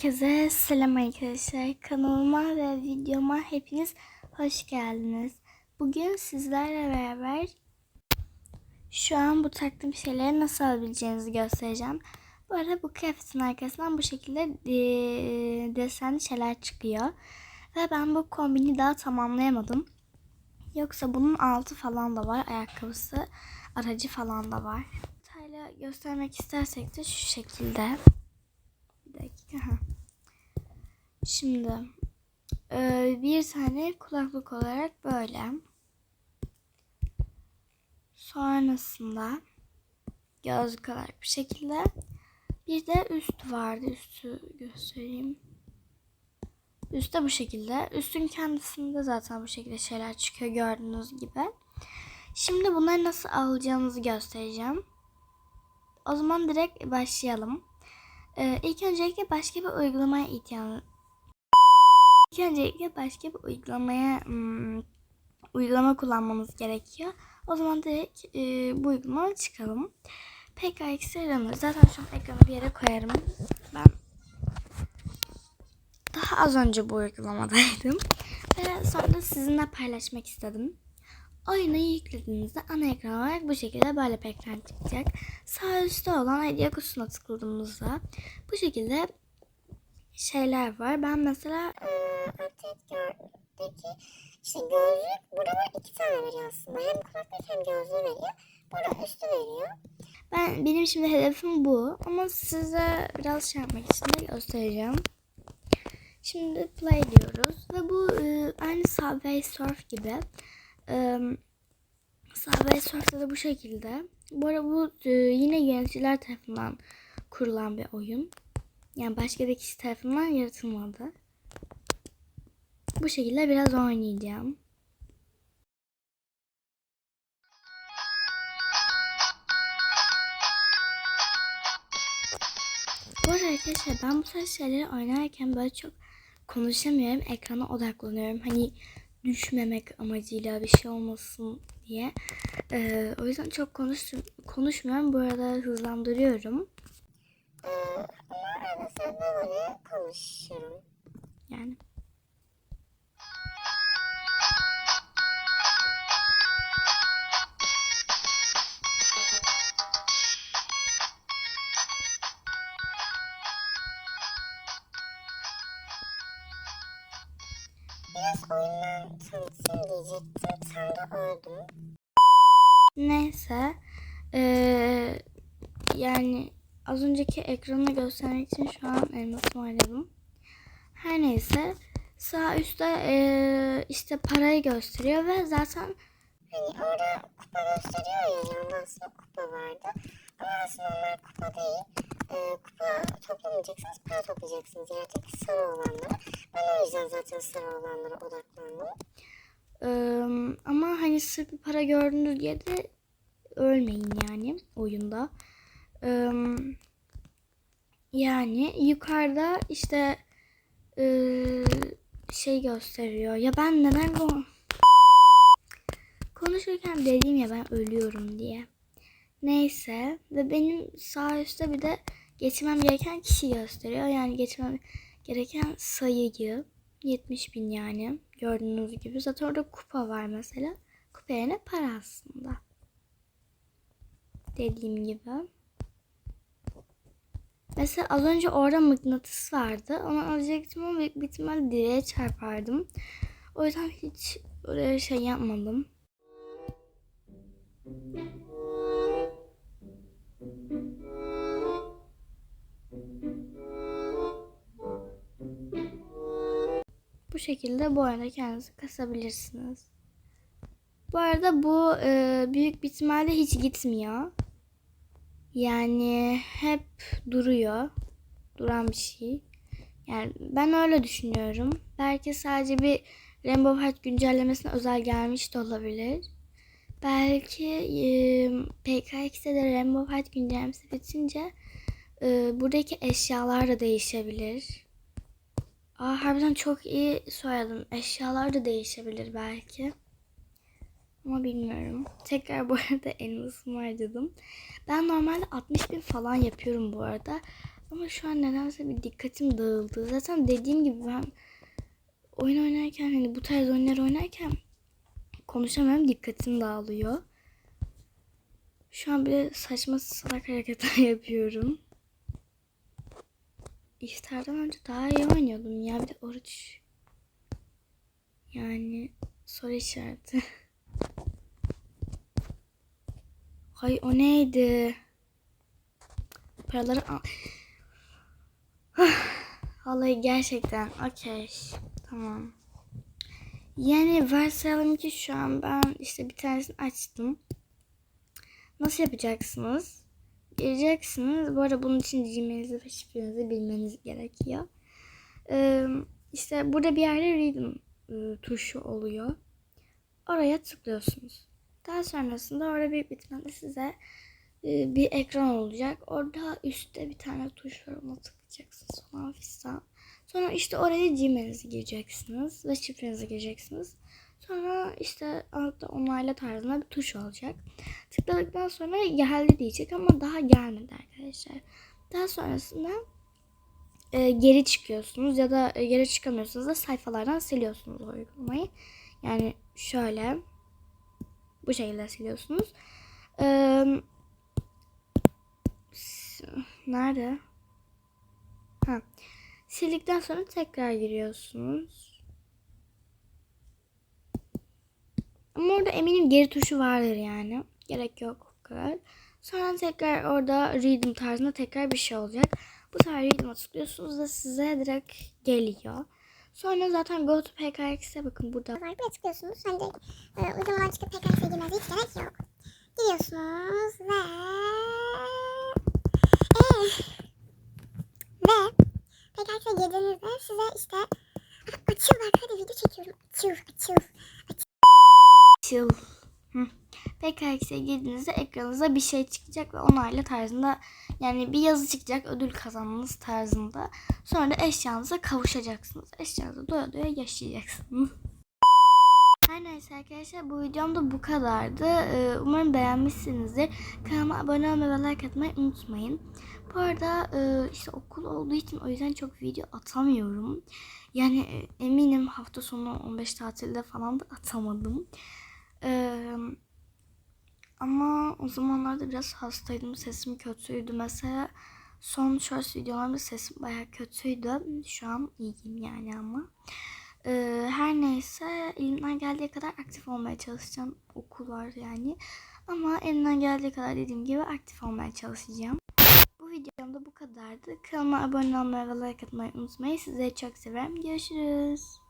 Herkese selam arkadaşlar. Kanalıma ve videoma hepiniz hoş geldiniz. Bugün sizlerle beraber şu an bu taktığım şeyleri nasıl alabileceğinizi göstereceğim. Bu arada bu kıyafetin arkasından bu şekilde eee, desenli şeyler çıkıyor. Ve ben bu kombini daha tamamlayamadım. Yoksa bunun altı falan da var. Ayakkabısı, aracı falan da var. Detaylı göstermek istersek de şu şekilde. Bir dakika. Şimdi e, bir tane kulaklık olarak böyle. Sonrasında gözlük olarak bir şekilde. Bir de üst vardı. Üstü göstereyim. Üstte bu şekilde. Üstün kendisinde zaten bu şekilde şeyler çıkıyor gördüğünüz gibi. Şimdi bunları nasıl alacağınızı göstereceğim. O zaman direkt başlayalım. Ee, ilk öncelikle başka bir uygulamaya İlk öncelikle başka bir uygulamaya hmm, uygulama kullanmamız gerekiyor. O zaman direkt e, bu uygulamaya çıkalım. PKX Runner. Zaten şu an ekranı bir yere koyarım. Ben daha az önce bu uygulamadaydım. Ve sonra sizinle paylaşmak istedim. Oyunu yüklediğinizde ana ekran olarak bu şekilde böyle bir ekran çıkacak. Sağ üstte olan hediye kutusuna tıkladığımızda bu şekilde şeyler var. Ben mesela update gördeki işte gözlük burada iki tane veriyor aslında. Hem kulaklık hem gözlüğü veriyor. Burada üstü veriyor. ben benim şimdi hedefim bu ama size biraz şey yapmak için de göstereceğim. Şimdi play diyoruz ve bu e, aynı Subway Surf gibi. E, Subway Surf'ta da bu şekilde. Bu arada bu e, yine yöneticiler tarafından kurulan bir oyun. Yani başka bir kişi tarafından yaratılmadı. Bu şekilde biraz oynayacağım. Bu arada arkadaşlar ben bu tarz şeyleri oynarken böyle çok konuşamıyorum. Ekrana odaklanıyorum. Hani düşmemek amacıyla bir şey olmasın diye. Ee, o yüzden çok konuş konuşmuyorum. Bu arada hızlandırıyorum. Ee, ama arada sırada böyle konuşurum. Yani. Biraz oyundan tanıtayım diyecektim. Sen de öldün. Neyse. Ee, yani az önceki ekranı göstermek için şu an elmasımı oynadım. Her neyse. Sağ üstte ee, işte parayı gösteriyor ve zaten Hani orada kupa gösteriyor ya yanında aslında kupa vardı. Ama aslında onlar kupa değil. Ee, kupa toplamayacaksınız, para toplayacaksınız. Yani tek sarı olanlara. Yüzden zaten sarı olanlara odaklandım. Ama hani sırf bir para gördünüz diye de ölmeyin yani oyunda. Yani yukarıda işte şey gösteriyor. Ya ben neden bu konuşurken dediğim ya ben ölüyorum diye. Neyse ve benim sağ üstte bir de geçmem gereken kişi gösteriyor. Yani geçmem gereken sayıyı 70 bin yani gördüğünüz gibi. Zaten orada kupa var mesela. Kupa yerine para aslında. Dediğim gibi. Mesela az önce orada mıknatıs vardı. Onu alacaktım ama büyük bir ihtimalle direğe çarpardım. O yüzden hiç oraya şey yapmadım. Şekilde bu arada kendinizi kasabilirsiniz. Bu arada bu e, büyük bir ihtimalle hiç gitmiyor. Yani hep duruyor. Duran bir şey. Yani ben öyle düşünüyorum. Belki sadece bir Rainbow Heart güncellemesine özel gelmiş de olabilir. Belki e, PKX'de de Rainbow Heart güncellemesi bitince e, buradaki eşyalar da değişebilir. Aa, harbiden çok iyi söyledin. Eşyalar da değişebilir belki. Ama bilmiyorum. Tekrar bu arada elmasımı harcadım. Ben normalde 60 bin falan yapıyorum bu arada. Ama şu an nedense bir dikkatim dağıldı. Zaten dediğim gibi ben oyun oynarken hani bu tarz oyunlar oynarken konuşamıyorum. Dikkatim dağılıyor. Şu an bile saçma salak hareketler yapıyorum. İftardan önce daha iyi oynuyordum ya. Bir de oruç. Yani soru işareti. Hay o neydi? Paraları al. Gerçekten okey. Tamam. Yani varsayalım ki şu an ben işte bir tanesini açtım. Nasıl yapacaksınız? Gireceksiniz. Bu arada bunun için Gmail'inizi ve şifrenizi bilmeniz gerekiyor. Ee, işte burada bir yerde reading e, tuşu oluyor. Oraya tıklıyorsunuz. Daha sonrasında orada büyük ihtimalle size e, bir ekran olacak. Orada üstte bir tane tuş var. Ona tıklayacaksınız falan fistan. Sonra işte oraya Gmail'inizi gireceksiniz ve şifrenizi gireceksiniz. Sonra işte altta onayla tarzında bir tuş olacak. Tıkladıktan sonra geldi diyecek ama daha gelmedi arkadaşlar. Daha sonrasında e, geri çıkıyorsunuz ya da e, geri çıkamıyorsunuz da sayfalardan siliyorsunuz o uygulamayı. Yani şöyle bu şekilde siliyorsunuz. S- nerede? Ha. Sildikten sonra tekrar giriyorsunuz. Ama orada eminim geri tuşu vardır yani. Gerek yok o kadar. Sonra tekrar orada reading tarzında tekrar bir şey olacak. Bu sefer reading'a tıklıyorsunuz da size direkt geliyor. Sonra zaten go to PKX'e bakın burada. Buraya tıklıyorsunuz. Hani direkt e, uygulamadan çıkıp PKX'e girmenize hiç gerek yok. Giriyorsunuz ve... E, ve PKX'e girdiğinizde size işte "Aa, açıl bak hadi video çekiyorum. Açıl açıl. Chill. Hı. PKX'e girdiğinizde ekranınıza bir şey çıkacak ve onayla tarzında yani bir yazı çıkacak ödül kazanmanız tarzında. Sonra da eşyanıza kavuşacaksınız. Eşyanızı doya doya yaşayacaksınız. Her neyse arkadaşlar bu videom da bu kadardı. Ee, Umarım beğenmişsinizdir. Kanalıma abone olmayı ve like atmayı unutmayın. Bu arada e, işte okul olduğu için o yüzden çok video atamıyorum. Yani e, eminim hafta sonu 15 tatilde falan da atamadım. Ee, ama o zamanlarda biraz hastaydım. Sesim kötüydü. Mesela son shorts videolarımda sesim baya kötüydü. Şu an iyiyim yani ama. Ee, her neyse elimden geldiği kadar aktif olmaya çalışacağım. Okul var yani. Ama elimden geldiği kadar dediğim gibi aktif olmaya çalışacağım. Bu videom da bu kadardı. Kanalıma abone olmayı ve like atmayı unutmayın. Sizleri çok severim. Görüşürüz.